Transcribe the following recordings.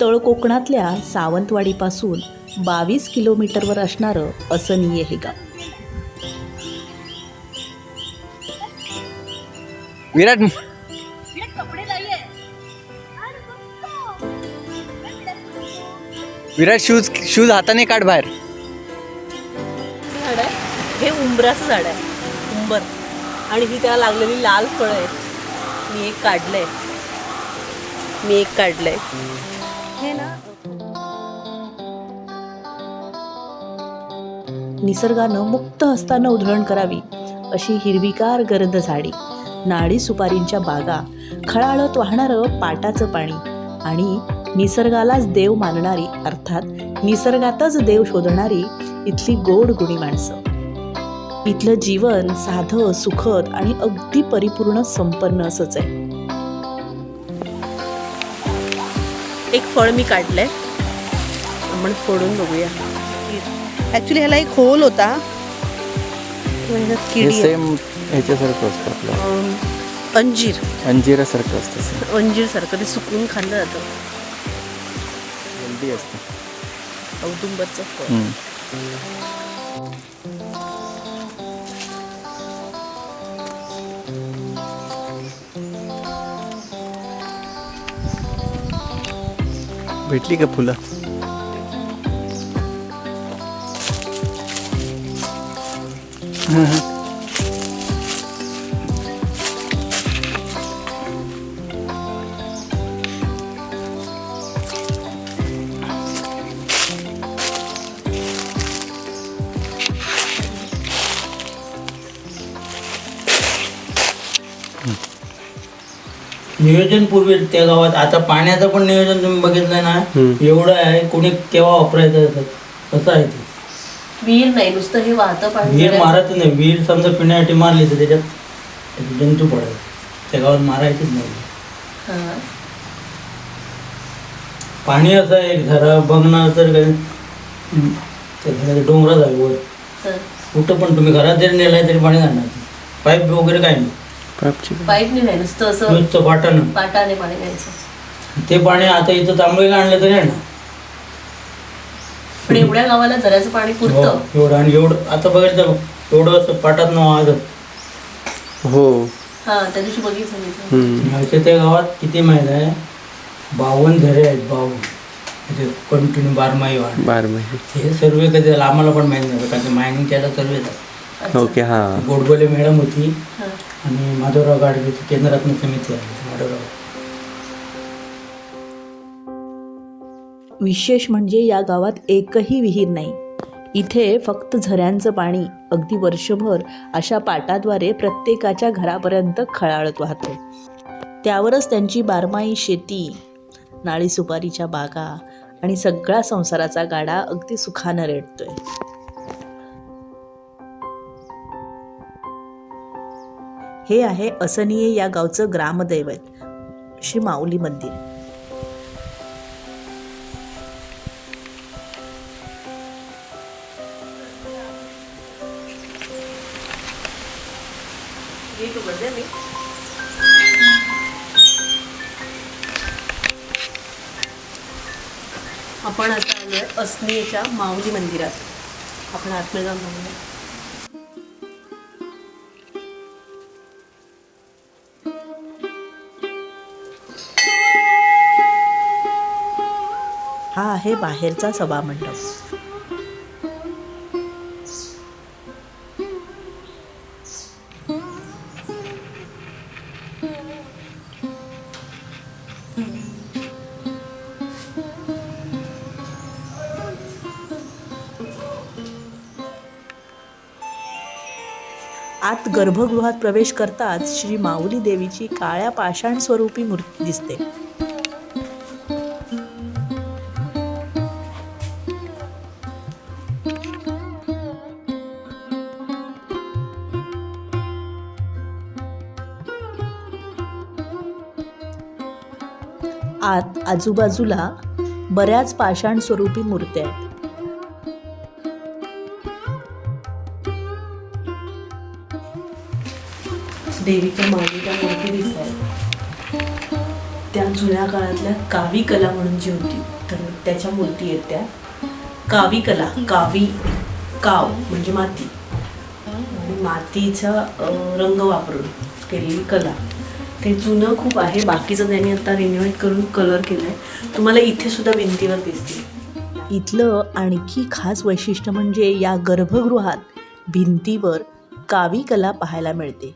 तळ कोकणातल्या सावंतवाडीपासून बावीस किलोमीटरवर असणारं असनीय हे गाव. विराट विराट शूज शूज हाताने काढ बाहेर. झाड आहे हे उंबराचं झाड आहे उंबर. आणि ही त्याला लागलेली लाल फळं आहेत. मी एक काढलंय. मी एक काढलंय. हे ना निसर्गानं मुक्त हस्तानं उधळण करावी अशी हिरवीगार गर्द झाडी नाडी सुपारींच्या बागा खळाळत वाहणारं पाटाचं पाणी आणि निसर्गालाच देव मानणारी अर्थात निसर्गातच देव शोधणारी इथली गोड गुणी माणसं. इथलं जीवन साधं सुखद आणि अगदी परिपूर्ण संपन्न असंच आहे. एक फळ मी काढलंय. आपण फोडून बघूया. ॲक्च्युली ह्याला एक होल होता. आहे. सेम ह्याच्यासारखं असतं आपलं. अंजीर. अंजिरासारखं असतं अंजीर सारखं ते सुकवून खाल्लं जातं. हेल्दी असतं. औदुंबरचं फळ. भेटली का फुलं? नियोजन पूर्वी त्या गावात. आता पाण्याचं पण नियोजन तुम्ही बघितलं ना एवढं आहे कोणी केव्हा वापरायचं असं कसं आहे ते? विहीर नाही नुसतं हे वाहतं पाणी विहीर. मारत नाही. विहीर समजा पिण्यासाठी मारली तर त्याच्यात जंतू पडायचे त्या गावात मारायचीच नाही. हां. पाणी असं आहे एक झरा बघणं तर काही त्या घराच्या डोंगरात आहे वर. कुठं पण तुम्ही घरात जरी नेलाय तरी पाणी जाणार पाईप वगैरे काही नाही. पाईपने नाही नुसतं असं नुसतं पाटानं. पाटाने पाणी न्यायचं. ते पाणी आता इथं तांबळीला आणलं तरी आहे ना. पण एवढ्या गावाला जराचं पाणी हो, पुरतं एवढं आणि एवढं आता बघितलं एवढं असं पाटात नाव आज हो. हा त्या दिवशी बघितलं मी ते. आमच्या त्या गावात किती माहीत आहे? बावन्न झरे आहेत बावन्न. कंटिन्यू बारमाही वाढ. बार महिने हे सर्वे कधी झालं आम्हाला पण माहीत नव्हतं कारण मायनिंग त्याला सर्वे झाला. अच्छा. ओके हा. गोडबोले मॅडम होती. हा. आणि माधवराव गाडगेची केंद्ररत्न समिती आहे. माधवराव. विशेष म्हणजे या गावात एकही विहीर नाही. इथे फक्त झऱ्यांचं पाणी अगदी वर्षभर अशा पाटाद्वारे प्रत्येकाच्या घरापर्यंत खळाळत वाहतं. त्यावरच त्यांची बारमाही शेती नाळी सुपारीच्या बागा आणि सगळा संसाराचा गाडा अगदी सुखानं रेटतोय हे आहे असनीय या गावचं ग्रामदैवत श्री माऊली मंदिर. आपण आता आलोय अस्मियेच्या माऊली मंदिरात. आपण आतमध्ये जाऊन बघूया. आहे बाहेरचा सभामंडप. आत गर्भगृहात प्रवेश करताच श्री माऊली देवीची काळ्या पाषाण स्वरूपी मूर्ती दिसते. आजूबाजूला बऱ्याच पाषाण स्वरूपी मूर्त्या आहेत. देवीच्या माऊलीच्या मूर्ती दिसत त्या जुन्या काळातल्या कावी कला म्हणून जी होती तर त्याच्या मूर्ती आहेत त्या. कावी कला कावी काव म्हणजे माती. आणि मातीचा रंग वापरून केलेली कला. ते जुनं खूप आहे. बाकीचं त्यांनी आता रिन्युएट करून कलर केलं आहे तुम्हाला इथे सुद्धा भिंतीवर दिसतील. इथलं आणखी खास वैशिष्ट्य म्हणजे या गर्भगृहात भिंतीवर कावी कला पाहायला मिळते.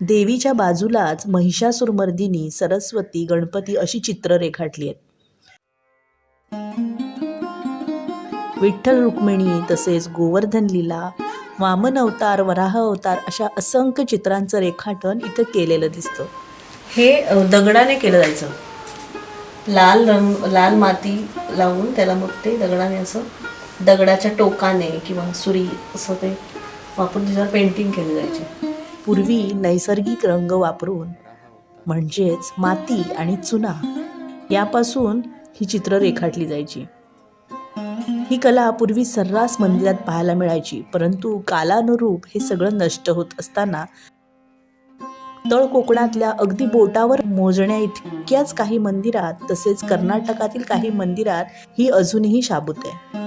देवीच्या बाजूलाच महिषासुरमर्दिनी सरस्वती गणपती अशी चित्र रेखाटली आहेत. विठ्ठल रुक्मिणी तसेच गोवर्धन लीला वामन अवतार वराह अवतार अशा असंख्य चित्रांचं रेखाटन इथं केलेलं दिसतं. हे दगडाने केलं जायचं. लाल रंग लाल माती लावून त्याला मग ते दगडाने असं दगडाच्या टोकाने किंवा सुरी असं ते वापरून त्याच्यावर पेंटिंग केलं जायची. पूर्वी नैसर्गिक रंग वापरून म्हणजेच माती आणि चुना यापासून ही चित्र रेखाटली जायची. ही कला पूर्वी सर्रास मंदिरात पाहायला मिळायची परंतु कालानुरूप हे सगळं नष्ट होत असताना तळ कोकणातल्या अगदी बोटावर मोजण्या इतक्याच काही मंदिरात तसेच कर्नाटकातील काही मंदिरात ही अजूनही शाबूत आहे.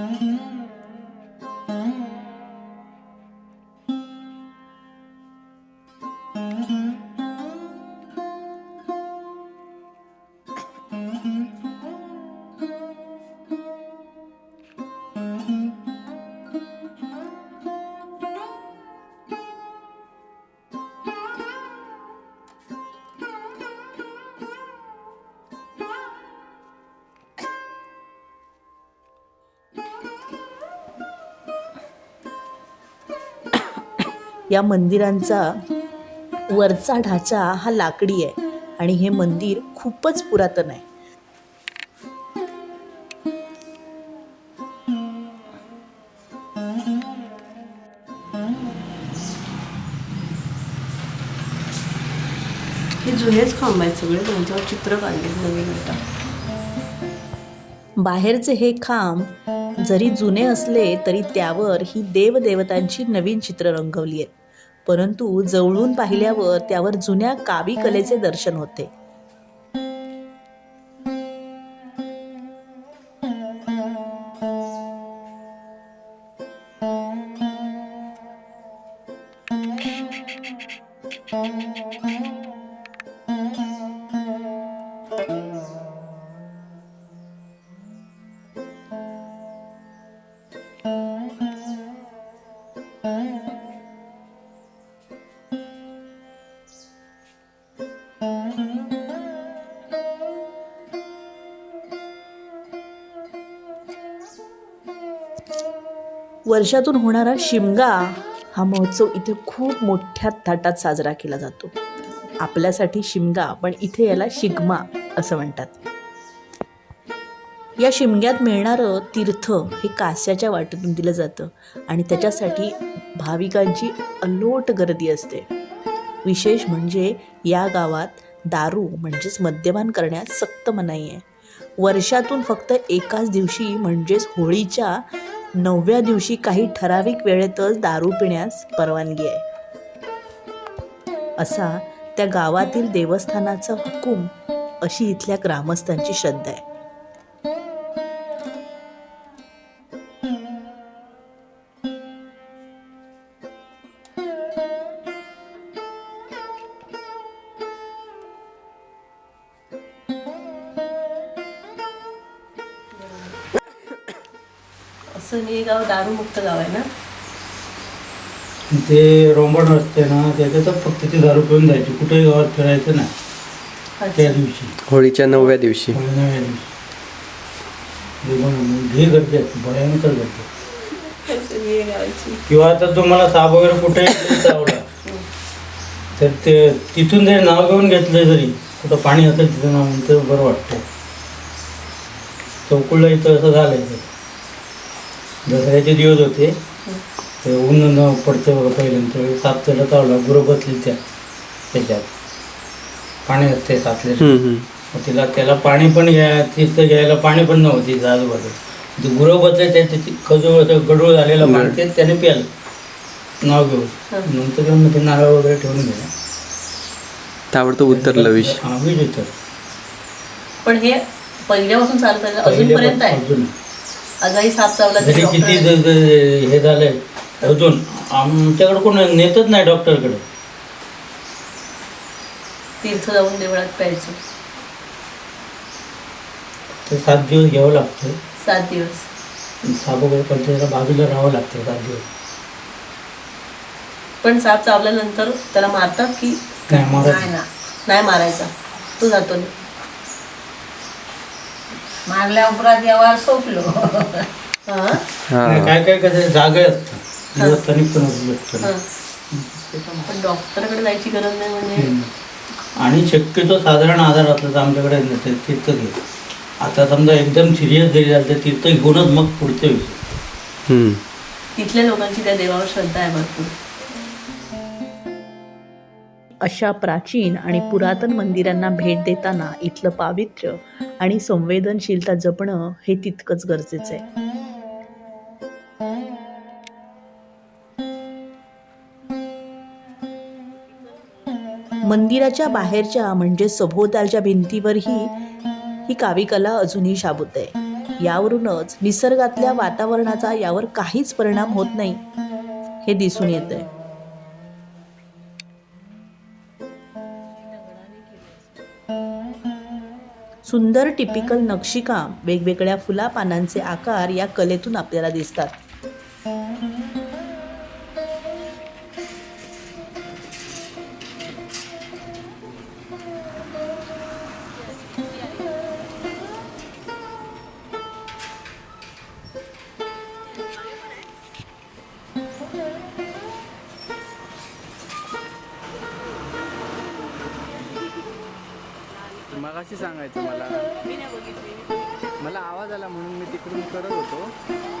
या मंदिरांचा वरचा ढाचा हा लाकडी आहे आणि हे मंदिर खूपच पुरातन आहे. हे जुनेच खांब आहेत सगळे त्यांच्यावर चित्र काढले नवीन आता. बाहेरचे हे खांब जरी जुने असले तरी त्यावर ही देवदेवतांची नवीन चित्र रंगवली आहेत. परंतु जवळून पाहिल्यावर त्यावर जुन्या कावी कलेचे दर्शन होते. वर्षातून होणारा शिमगा हा महोत्सव इथे खूप मोठ्या थाटात साजरा केला जातो. आपल्यासाठी शिमगा पण इथे याला शिगमा असं म्हणतात. या शिमग्यात मिळणारं तीर्थ हे कास्याच्या वाटेतून दिलं जातं आणि त्याच्यासाठी भाविकांची अलोट गर्दी असते. विशेष म्हणजे या गावात दारू म्हणजेच मद्यपान करण्यास सक्त मनाई आहे. वर्षातून फक्त एकाच दिवशी म्हणजेच होळीच्या नवव्या दिवशी काही ठराविक वेळेतच दारू पिण्यास परवानगी आहे. असा त्या गावातील देवस्थानाचा हुकूम अशी इथल्या ग्रामस्थांची श्रद्धा आहे. असं हे गाव दारूमुक्त गाव आहे ना? ते रोंबड असते ना त्याच्यातच फक्त ती दारू पिऊन जायची. कुठेही गावात फिरायचं नाही. त्या दिवशी. होळीच्या नवव्या दिवशी. नव्या दिवशी. हे गर्दी असते. भयंकर गर्दी. असं हे गावाची किंवा आता तुम्हाला साप वगैरे कुठेही चावला तर ते तिथून जरी नाव घेऊन घेतलं जरी कुठं पाणी असेल तिथं नाव तर बरं वाटतं चौकुळला इथं असं झालंय. ते. दसऱ्याचे दिवस होते. ते ऊन न पडतं बघा पहिल्यांदा. साप त्याला चावला गुरं बसली त्या त्याच्यात. पाणी असते साचले तिला त्याला पाणी पण घ्या तिथं घ्यायला पाणी पण नव्हतं आजूबाजू ते गुरं बसले ते त्याची खजूर असं गडूळ झालेलं पाणी ते त्याने प्यालं. नाव घेऊन. नंतर मग ते नारळ वगैरे ठेवून गेलं ताबडतोब उतरलं विष. हा विष होतं पण हे पहिल्यापासून चालत आहे अजूनपर्यंत आहे? अजून आजही साप चावला जरी किती डॉक्टर- ज- ज- हे झालंय. अजून आमच्याकडे कोण नेतच नाही डॉक्टरकडे तीर्थ जाऊन देवळात प्यायचं. ते सात दिवस घ्यावं लागतं. सात दिवस. साप वगैरे त्याला बाजूला राहावं लागतं सात दिवस. पण साप चावल्यानंतर त्याला मारतात की नाही नाही ना. नाही मारायचा. तो जातो ना. मारल्या उपरात यावर सोपलो. हा? नाही, काय काय कसं जागे असतं दिवसस्थानिक पण हा. डॉक्टरकडे जायची गरज नाही म्हणजे. आणि शक्यतो साधारण आजार असला तर आमच्याकडे नसेल तीर्थ घे. आता समजा एकदम सिरियस जरी झालं तर तीर्थ घेऊनच मग पुढचे विषय. हम्म. तिथल्या लोकांची त्या देवावर श्रद्धा आहे भरपूर. अशा प्राचीन आणि पुरातन मंदिरांना भेट देताना इथलं पावित्र्य आणि संवेदनशीलता जपणं हे तितकंच गरजेचं आहे. मंदिराच्या बाहेरच्या म्हणजे सभोवतालच्या भिंतीवरही ही काविकला अजूनही शाबूत आहे. यावरूनच निसर्गातल्या वातावरणाचा यावर काहीच परिणाम होत नाही हे दिसून येत आहे सुंदर टिपिकल नक्षीकाम वेगवेगळ्या फुला पानांचे आकार या कलेतून आपल्याला दिसतात. मगाशी सांगायचं मला. मला आवाज आला म्हणून मी तिकडून करत होतो.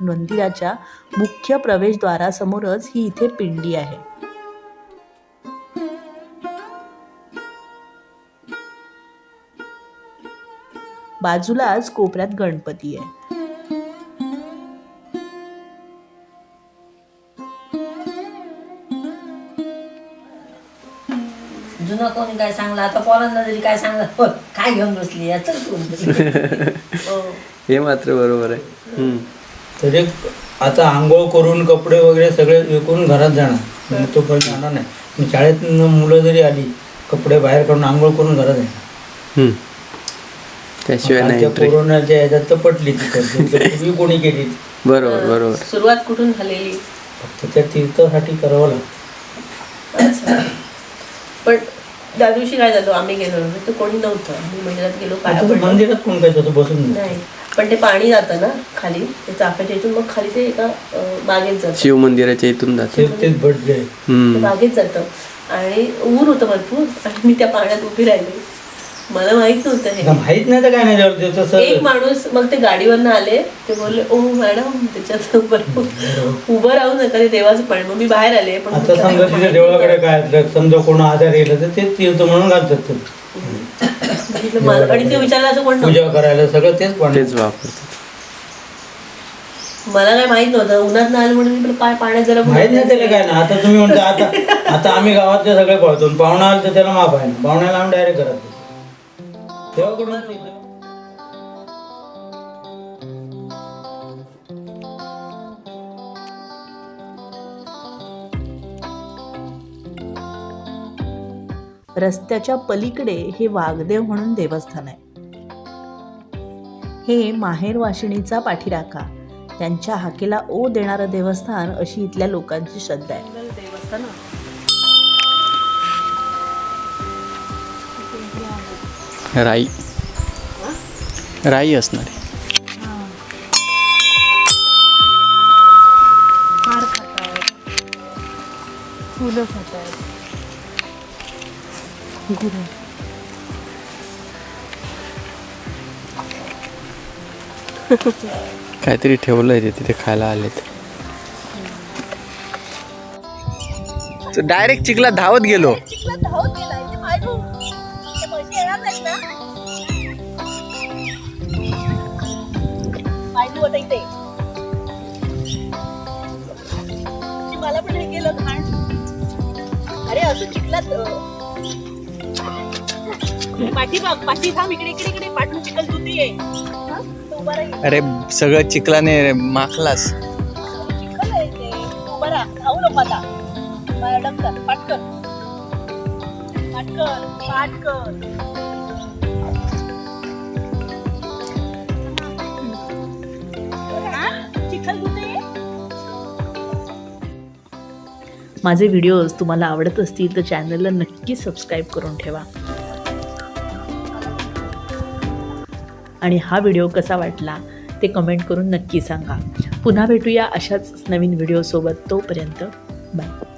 मंदिराच्या मुख्य प्रवेशद्वारासमोरच ही इथे पिंडी आहे. बाजूलाच कोपऱ्यात गणपती आहे. जुनं कोणी काय सांगलं? आता पोरांना जरी काय सांगलं "हो, काय घेऊन बसली या चल तू. अं, हे मात्र बरोबर आहे. तरी आता आंघोळ करून कपडे वगैरे सगळे विकून घरात जाणार. मग तो पण जाणार नाही. मग शाळेत मुलं जरी आली कपडे बाहेर काढून आंघोळ करून घरात येणार. हम्म. त्याशिवाय नाही कोरोनाच्या ह्याच्यात तर पटली ती. पूर्वी कोणी केली बरोबर बरोबर. सुरुवात कुठून झालेली? फक्त त्या तीर्थासाठी करावं लागतं. अच्छा. पण त्या दिवशी काय झालं? आम्ही गेलो. तर कोणी नव्हतं. आम्ही मंदिरात गेलो पाया आता पडलो. मंदिरात कोण काय तसं बसून नाही नाही. पण ते पाणी जातं ना खाली ते चाफ्याच्या इथून मग खाली ते एका अं, बागेत जातं. शिव मंदिराच्या इथून जाते. तेच तेच भटले. ते हम्म. बागेत जातं. आणि ऊर होतं भरपूर आणि मी त्या पाण्यात उभी राहिली. मला माहीत नव्हतं हे. माहीत नाही तर काय नाही झालं ते एक माणूस मग ते गाडीवरनं आले ते बोलले ओ मॅडम त्याच्यात बरोबर. उभं राहू नका ते देवाचं पाणी. मग मी बाहेर आले पण आता समजा तिथे देवळाकडे काय असलं, समजा कोण आजार येईल तर तेच तीर्थ म्हणून घालतात ते. बघितलं मला- आणि ते विचारलं असं कोण नव्हतं. पूजा करायला सगळं तेच पाणी तेच वापरतात. मला काय माहीत नव्हतं. उन्हात नाही आलं म्हणून मी पण पाय पाण्यात जरा माहीत नाही त्याला काय ना. आता तुम्ही म्हणता आता आता आम्ही गावातले सगळे पळतो. पाहुणा आला तर त्याला माफ आहे ना. पाहुण्याला आम्ही डायरेक्ट करत. तेव्हा कुठून रस्त्याच्या पलीकडे हे वाघदेव म्हणून देवस्थान आहे. हे माहेर वाशिणीचा पाठीराखा. त्यांच्या हाकेला ओ देणारं देवस्थान अशी इथल्या लोकांची श्रद्धा आहे. देवस्थान. राई. राई असणार आहे. फुलं खातात गुरु काहीतरी ठेवलंय ते तिथे खायला आलेत डायरेक्ट चिखला धावत गेलो मला पण हे केलं घाण. अरे असं चिखलात पाठी बघ पाठी थांब इकडे इकडे इकडे पाठून चिखल धुती आहे. उभा राही अरे सगळं चिखलाने माखलास. चिखल आहे ते. उभा राहा. खाऊ नको आता. मला डमतात पाटकर पाटकर पाटकर चिखल धुते? माझे व्हिडिओज तुम्हाला आवडत असतील तर चॅनलला नक्की सबस्क्राईब करून ठेवा. आणि हा व्हिडिओ कसा वाटला ते कमेंट करून नक्की सांगा. पुन्हा भेटूया अशाच नवीन व्हिडिओसोबत तोपर्यंत बाय.